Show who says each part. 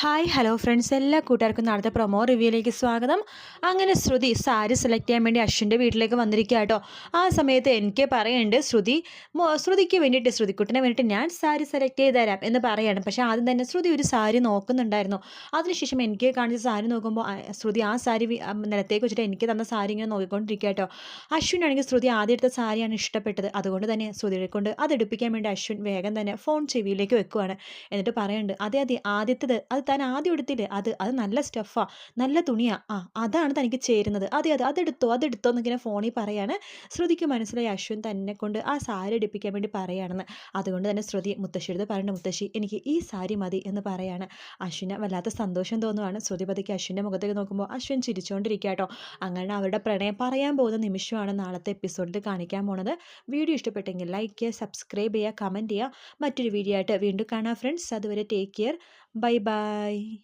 Speaker 1: Hi hello friends എല്ലാ കൂട്ടുകാർക്കും നാളത്തെ പ്രൊമോ റിവ്യൂയിലേക്ക് സ്വാഗതം. അങ്ങനെ ശ്രുതി സാരി സെലക്ട് ചെയ്യാൻ വേണ്ടി അശ്വിന്റെ വീട്ടിലേക്ക് വന്നിരിക്കുക കേട്ടോ ആ സമയത്ത് എനിക്ക് പറയുന്നുണ്ട് ശ്രുതി ശ്രുതിക്ക് വേണ്ടിയിട്ട് ശ്രുതിക്കുട്ടിനെ വേണ്ടിയിട്ട് ഞാൻ സാരി സെലക്ട് ചെയ്ത് തരാം എന്ന് പറയാണ്. പക്ഷേ ആദ്യം തന്നെ ശ്രുതി ഒരു സാരി നോക്കുന്നുണ്ടായിരുന്നു. അതിനുശേഷം എനിക്ക് കാണിച്ച സാരി നോക്കുമ്പോൾ ശ്രുതി ആ സാരി നിലത്തേക്ക് വെച്ചിട്ട് എനിക്ക് തന്ന സാരി ഇങ്ങനെ നോക്കിക്കൊണ്ടിരിക്കുക കേട്ടോ അശ്വിനാണെങ്കിൽ ശ്രുതി ആദ്യം എടുത്ത സാരിയാണ് ഇഷ്ടപ്പെട്ടത്. അതുകൊണ്ട് തന്നെ ശ്രുതിയെ കൊണ്ട് അത് എടുപ്പിക്കാൻ വേണ്ടി അശ്വിൻ വേഗം തന്നെ ഫോൺ ചെവിയിലേക്ക് വെക്കുവാണ്. എന്നിട്ട് പറയുന്നുണ്ട് അതെ അതെ ആദ്യത്തേത് അത് താൻ ആദ്യം എടുത്തില്ലേ? അത് അത് നല്ല സ്റ്റഫാ നല്ല തുണിയാ. ആ അതാണ് തനിക്ക് ചേരുന്നത്. അതെ അതെ അതെടുത്തോ അതെടുത്തോ എന്നിങ്ങനെ ഫോണിൽ പറയാണ്. ശ്രുതിക്ക് മനസ്സിലായി അശ്വിൻ തന്നെ കൊണ്ട് ആ സാരി എടുപ്പിക്കാൻ വേണ്ടി പറയുകയാണെന്ന് അതുകൊണ്ട് തന്നെ ശ്രുതി മുത്തശ്ശിയെടുത്ത് പറയേണ്ട മുത്തശ്ശി. എനിക്ക് ഈ സാരി മതി എന്ന് പറയാണ്. അശ്വിന് വല്ലാത്ത സന്തോഷം തോന്നുവാണ്. ശ്രുതിപതിക്ക് അശ്വിന്റെ മുഖത്തേക്ക് നോക്കുമ്പോൾ അശ്വിൻ ചിരിച്ചുകൊണ്ടിരിക്കുക കേട്ടോ അങ്ങനെ അവരുടെ പ്രണയം പറയാൻ പോകുന്ന നിമിഷമാണ് നാളത്തെ എപ്പിസോഡിൽ കാണിക്കാൻ പോണത്. വീഡിയോ ഇഷ്ടപ്പെട്ടെങ്കിൽ ലൈക്ക് ചെയ്യുക സബ്സ്ക്രൈബ് ചെയ്യുക കമന്റ് ചെയ്യുക. മറ്റൊരു വീഡിയോ ആയിട്ട് വീണ്ടും കാണാം ഫ്രണ്ട്സ് അതുവരെ ടേക്ക് കെയർ Bye-bye.